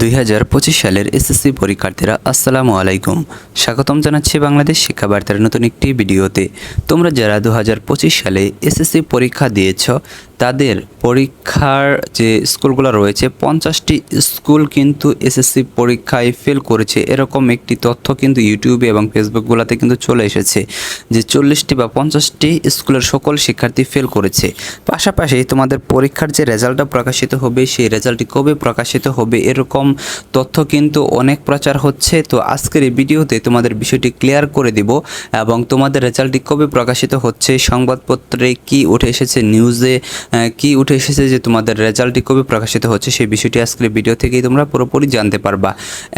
দুই হাজার পঁচিশ সালের এসএসসি পরীক্ষার্থীরা, আসসালামু আলাইকুম। স্বাগতম জানাচ্ছি বাংলাদেশ শিক্ষাবার্তার নতুন একটি ভিডিওতে। তোমরা যারা দু হাজার পঁচিশ সালে এসএসসি পরীক্ষা দিয়েছ তাদের পরীক্ষার যে স্কুলগুলো রয়েছে, পঞ্চাশটি স্কুল কিন্তু এসএসসি পরীক্ষায় ফেল করেছে। এরকম একটি তথ্য কিন্তু ইউটিউবে এবং ফেসবুকগুলোতে কিন্তু চলে এসেছে যে চল্লিশটি বা পঞ্চাশটি স্কুলের সকল শিক্ষার্থী ফেল করেছে। পাশাপাশি তোমাদের পরীক্ষার যে রেজাল্টটা প্রকাশিত হবে, সেই রেজাল্টটি কবে প্রকাশিত হবে, এরকম তথ্য কিন্তু অনেক প্রচার হচ্ছে। তো আজকের এই ভিডিওতে তোমাদের বিষয়টি ক্লিয়ার করে দিব এবং তোমাদের রেজাল্টটি কবে প্রকাশিত হচ্ছে, সংবাদপত্রে কি উঠে এসেছে নিউজে কি উঠে এসেছে যে তোমাদের রেজাল্টটি কবে প্রকাশিত হচ্ছে সেই বিষয়টি আজকের ভিডিও থেকেই তোমরা পুরোপুরি জানতে পারবা।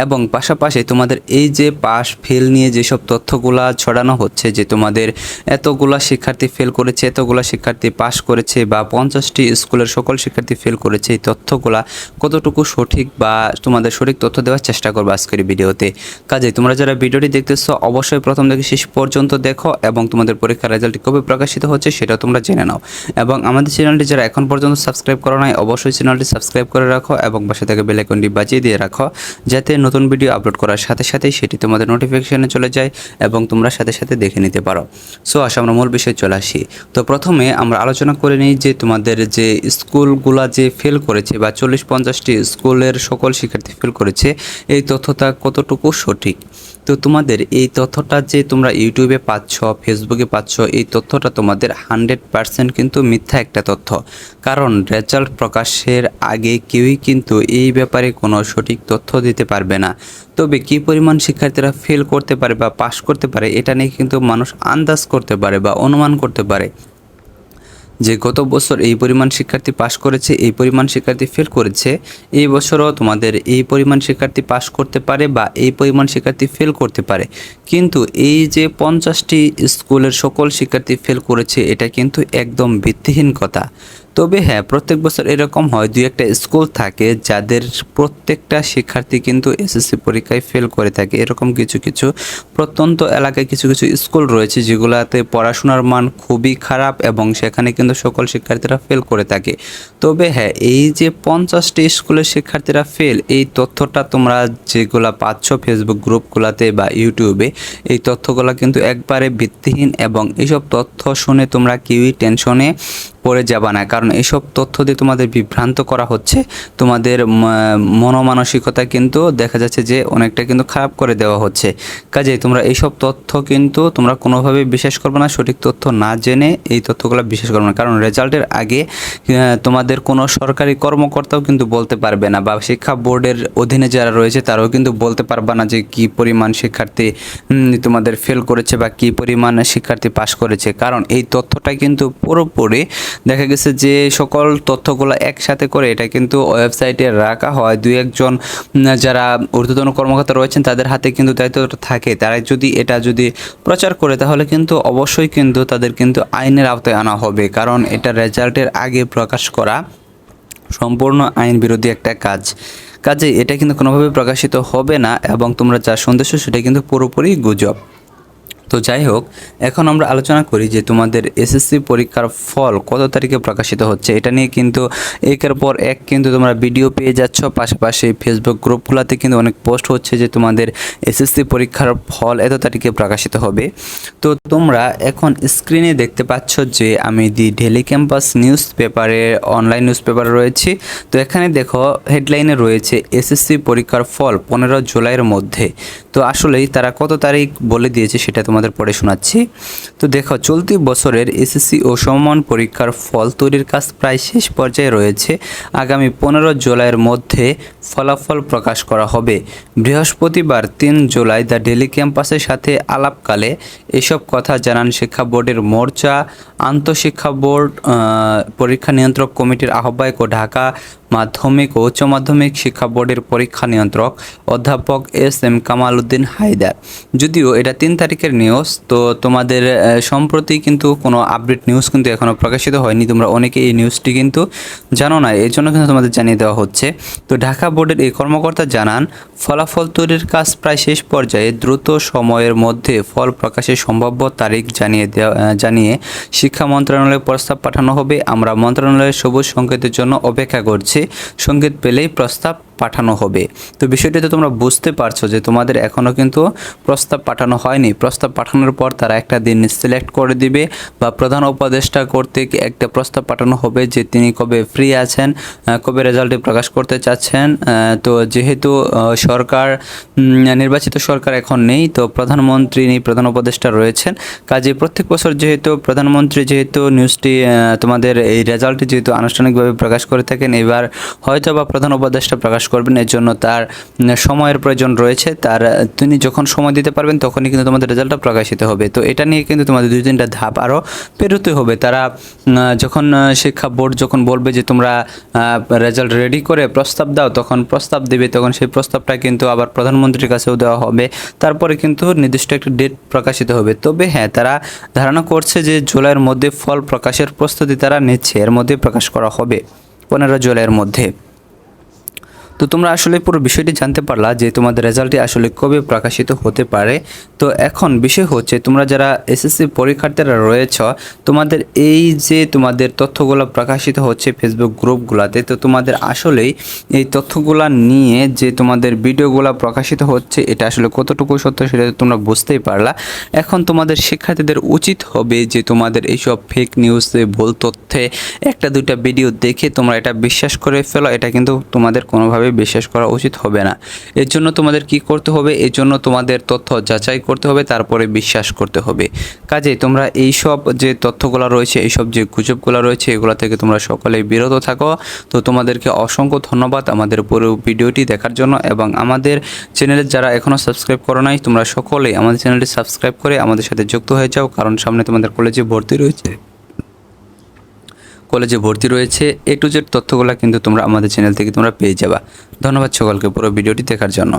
এবং পাশাপাশি তোমাদের এই যে পাস ফেল নিয়ে যেসব তথ্যগুলা ছড়ানো হচ্ছে যে তোমাদের এতগুলা শিক্ষার্থী ফেল করেছে, এতগুলা শিক্ষার্থী পাস করেছে বা পঞ্চাশটি স্কুলের সকল শিক্ষার্থী ফেল করেছে, এই তথ্যগুলা কতটুকু সঠিক বা তোমাদের সঠিক তথ্য দেওয়ার চেষ্টা করব আজকের ভিডিওতে। কাজে তোমরা যারা ভিডিওটি দেখতেছো, অবশ্যই প্রথম থেকে শেষ পর্যন্ত দেখো এবং তোমাদের পরীক্ষার রেজাল্টটি কবে প্রকাশিত হচ্ছে সেটা তোমরা জেনে নাও। এবং আমাদের চ্যানেলটি যারা এখন পর্যন্ত সাবস্ক্রাইব করো নাই, অবশ্যই চ্যানেলটি সাবস্ক্রাইব করে রাখো এবং পাশে থেকে বেল আইকনটি বাজিয়ে দিয়ে রাখো, যাতে নতুন ভিডিও আপলোড করার সাথে সাথেই সেটি তোমাদের নোটিফিকেশনে চলে যায় এবং তোমরা সাথে সাথে দেখে নিতে পারো। সো আসা আমরা মূল বিষয়ে চলে আসি। তো প্রথমে আমরা আলোচনা করে নিই যে তোমাদের যে স্কুলগুলা যে ফেল করেছে বা চল্লিশ পঞ্চাশটি স্কুলের সকল শিক্ষার্থী ফেল করেছে, এই তথ্যটা কতটুকু সঠিক? তো তোমাদের এই তথ্যটা যে তোমরা ইউটিউবে পাচ্ছ ফেসবুকে পাচ্ছ, এই তথ্যটা তোমাদের হান্ড্রেড পারসেন্ট কিন্তু মিথ্যা একটা তথ্য। কারণ রেজাল্ট প্রকাশের আগে কেউই কিন্তু এই ব্যাপারে কোনো সঠিক তথ্য দিতে পারবে না। তবে কি পরিমাণ শিক্ষার্থীরা ফেল করতে পারে বা পাশ করতে পারে, এটা নিয়ে কিন্তু মানুষ আন্দাজ করতে পারে বা অনুমান করতে পারে। যে গত বছর এই পরিমাণ শিক্ষার্থী পাশ করেছে, এই পরিমাণ শিক্ষার্থী ফেল করেছে, এই বছরও তোমাদের এই পরিমাণ শিক্ষার্থী পাশ করতে পারে বা এই পরিমাণ শিক্ষার্থী ফেল করতে পারে। কিন্তু এই যে পঞ্চাশটি স্কুলের সকল শিক্ষার্থী ফেল করেছে, এটা কিন্তু একদম ভিত্তিহীন কথা। তবে হ্যাঁ প্রত্যেক বছর এরকম হয়। দুই একটা স্কুল থাকে যাদের প্রত্যেকটা শিক্ষার্থী কিন্তু এসএসসি পরীক্ষায় ফেল করে থাকে। এরকম কিছু কিছু প্রত্যন্ত এলাকায় কিছু কিছু স্কুল রয়েছে যেগুলোতে পড়াশোনার মান খুবই খারাপ এবং সেখানে কিন্তু সকল শিক্ষার্থীরা ফেল করে থাকে। তবে হ্যাঁ এই যে পঞ্চাশটি স্কুলের শিক্ষার্থীরা ফেল এই তথ্যটা তোমরা যেগুলা পাচ্ছ ফেসবুক গ্রুপগুলোতে বা ইউটিউবে, এই তথ্যগুলো কিন্তু একবারে ভিত্তিহীন এবং এইসব তথ্য শুনে তোমরা কেউই টেনশনে পড়ে যাবা না। কারণ এইসব তথ্য দিয়ে তোমাদের বিভ্রান্ত করা হচ্ছে। তোমাদের মনোমানসিকতা কিন্তু দেখা যাচ্ছে যে অনেকটা কিন্তু খারাপ করে দেওয়া হচ্ছে। কাজেই তোমরা এইসব তথ্য কিন্তু তোমরা কোনোভাবে বিশ্বাস করবে না, সঠিক তথ্য না জেনে এই তথ্যগুলো বিশ্বাস করবে না। কারণ রেজাল্টের আগে তোমাদের কোনো সরকারি কর্মকর্তাও কিন্তু বলতে পারবে না বা শিক্ষা বোর্ডের অধীনে যারা রয়েছে তারাও কিন্তু বলতে পারবে না যে কি পরিমাণ শিক্ষার্থী তোমাদের ফেল করেছে বা কি পরিমাণ শিক্ষার্থী পাশ করেছে। কারণ এই তথ্যটা কিন্তু পুরোপুরি দেখা গেছে যে সকল তথ্যগুলো একসাথে করে এটা কিন্তু ওয়েবসাইটে রাখা হয়। দুই একজন যারা ঊর্ধ্বতন কর্মকর্তা রয়েছেন, তাদের হাতে কিন্তু দায়িত্বটা থাকে। তারা যদি এটা যদি প্রচার করে, তাহলে কিন্তু অবশ্যই কিন্তু তাদের কিন্তু আইনের আওতায় আনা হবে। কারণ এটা রেজাল্টের আগে প্রকাশ করা সম্পূর্ণ আইন বিরোধী একটা কাজ। কাজে এটা কিন্তু কোনোভাবে প্রকাশিত হবে না এবং তোমরা যা শুনতেছ, সেটা কিন্তু পুরোপুরি গুজব। তো যাই হোক এখন আমরা আলোচনা করি যে তোমাদের এসএসসি পরীক্ষার ফল কত তারিখে প্রকাশিত হচ্ছে। এটা নিয়ে কিন্তু একের পর এক কিন্তু তোমরা ভিডিও পেয়ে যাচ্ছ। পাশাপাশি ফেসবুক গ্রুপগুলোতে কিন্তু অনেক পোস্ট হচ্ছে যে তোমাদের এসএসসি পরীক্ষার ফল এত তারিখে প্রকাশিত হবে। তো তোমরা এখন স্ক্রিনে দেখতে পাচ্ছ যে আমি দি ডেলি ক্যাম্পাস নিউজ পেপারে, অনলাইন নিউজ পেপারে রয়েছি। তো এখানে দেখো, হেডলাইনে রয়েছে এসএসসি পরীক্ষার ফল পনেরো জুলাইয়ের মধ্যে। তো আসলেই তারা কত তারিখ বলে দিয়েছে সেটা তোমাদের পড়ে শোনাচ্ছি। তো দেখো, চলতি বছরের এসএসসি ও সমমান পরীক্ষার ফল তৈরির কাজ প্রায় শেষ পর্যায়ে রয়েছে। আগামী পনেরো জুলাইয়ের মধ্যে ফলাফল প্রকাশ করা হবে। বৃহস্পতিবার তিন জুলাই দ্য ডেলি ক্যাম্পাসের সাথে আলাপকালে এসব কথা জানান শিক্ষা বোর্ডের মোর্চা, আন্তঃশিক্ষা বোর্ড পরীক্ষা নিয়ন্ত্রক কমিটির আহ্বায়ক ও ঢাকা মাধ্যমিক ও উচ্চ মাধ্যমিক শিক্ষা বোর্ডের পরীক্ষা নিয়ন্ত্রক অধ্যাপক এস এম কামাল উদ্দিন হায়দার। যদিও এটা তিন তারিখের নিউজ তো তোমাদের সম্প্রতি কিন্তু কোনো আপডেট নিউজ কিন্তু এখনও প্রকাশিত হয়নি। তোমরা অনেকে এই নিউজটি কিন্তু জানো না এই জন্য কিন্তু তোমাদের জানিয়ে দেওয়া হচ্ছে। তো ঢাকা বোর্ডের এই কর্মকর্তা জানান, ফলাফল তৈরির কাজ প্রায় শেষ পর্যায়ে দ্রুত সময়ের মধ্যে ফল প্রকাশের সম্ভাব্য তারিখ জানিয়ে দেওয়া জানিয়ে শিক্ষা মন্ত্রণালয়ে প্রস্তাব পাঠানো হবে। আমরা মন্ত্রণালয়ের সবুজ সংকেতের জন্য অপেক্ষা করছি। সংকেত পেলেই প্রস্তাব পাঠানো হবে। তো বিষয়টি তো তোমরা বুঝতে পারছ যে তোমাদের এখনও কিন্তু প্রস্তাব পাঠানো হয়নি। প্রস্তাব পাঠানোর পর তারা একটা দিন সিলেক্ট করে দিবে বা প্রধান উপদেষ্টা কর্তৃক একটা প্রস্তাব পাঠানো হবে যে তিনি কবে ফ্রি আছেন কবে রেজাল্টটি প্রকাশ করতে চাচ্ছেন। তো যেহেতু সরকার নির্বাচিত সরকার এখন নেই, তো প্রধানমন্ত্রী নেই, প্রধান উপদেষ্টা রয়েছেন। কাজে প্রত্যেক বছর যেহেতু, প্রধানমন্ত্রী যেহেতু নিউজটি তোমাদের এই রেজাল্টটি যেহেতু আনুষ্ঠানিকভাবে প্রকাশ করে থাকেন, এবার হয়তো বা প্রধান উপদেষ্টা প্রকাশ করবেন, এর জন্য তার সময়ের প্রয়োজন রয়েছে। তার তিনি যখন সময় দিতে পারবেন, তখনই কিন্তু তোমাদের রেজাল্টটা প্রকাশিত হবে। তো এটা নিয়ে কিন্তু তোমাদের দুই তিনটা ধাপ আরও পেরোতে হবে। তারা যখন শিক্ষা বোর্ড যখন বলবে যে তোমরা রেজাল্ট রেডি করে প্রস্তাব দাও, তখন প্রস্তাব দেবে, তখন সেই প্রস্তাবটা কিন্তু আবার প্রধানমন্ত্রীর কাছেও দেওয়া হবে। তারপরে কিন্তু নির্দিষ্ট একটা ডেট প্রকাশিত হবে। তবে হ্যাঁ তারা ধারণা করছে যে জুলাইয়ের মধ্যে ফল প্রকাশের প্রস্তুতি তারা নিচ্ছে। এর মধ্যে প্রকাশ করা হবে। পনেরো জুলাইয়ের মধ্যে। তো তোমরা আসলে পুরো বিষয়টি জানতে পারলা যে তোমাদের রেজাল্টটি আসলে কবে প্রকাশিত হতে পারে। তো এখন বিষয় হচ্ছে, তোমরা যারা এসএসসি পরীক্ষার্থীরা রয়েছ, তোমাদের এই যে তোমাদের তথ্যগুলো প্রকাশিত হচ্ছে ফেসবুক গ্রুপগুলোতে, তো তোমাদের আসলেই এই তথ্যগুলা নিয়ে যে তোমাদের ভিডিওগুলো প্রকাশিত হচ্ছে, এটা আসলে কতটুকু সত্য সেটা তোমরা বুঝতেই পারলা। এখন তোমাদের শিক্ষার্থীদের উচিত হবে যে তোমাদের এইসব ফেক নিউজে ভুল তথ্যে একটা দুইটা ভিডিও দেখে তোমরা এটা বিশ্বাস করে ফেলো, এটা কিন্তু তোমাদের কোনোভাবে বিশ্বাস করা উচিত হবে না। এর জন্য তোমাদের কি করতে হবে? এর জন্য তোমাদের তথ্য যাচাই করতে হবে, তারপরে বিশ্বাস করতে হবে। কাজে তোমরা এইসব যে তথ্যগুলো রয়েছে, এইসব যে গুজবগুলো রয়েছে, এগুলো থেকে তোমরা সকলেই বিরত থাকো। তো তোমাদেরকে অসংখ্য ধন্যবাদ আমাদের পুরো ভিডিওটি দেখার জন্য এবং আমাদের চ্যানেলে যারা এখনও সাবস্ক্রাইব করো নাই, তোমরা সকলেই আমাদের চ্যানেলটি সাবস্ক্রাইব করে আমাদের সাথে যুক্ত হয়ে যাও, কারণ সামনে তোমাদের কলেজে ভর্তি রয়েছে। কলেজে ভর্তি রয়েছে। এ টু জেড তথ্যগুলো কিন্তু তোমরা আমাদের চ্যানেল থেকে তোমরা পেয়ে যাবা। ধন্যবাদ সকলকে পুরো ভিডিওটি দেখার জন্য।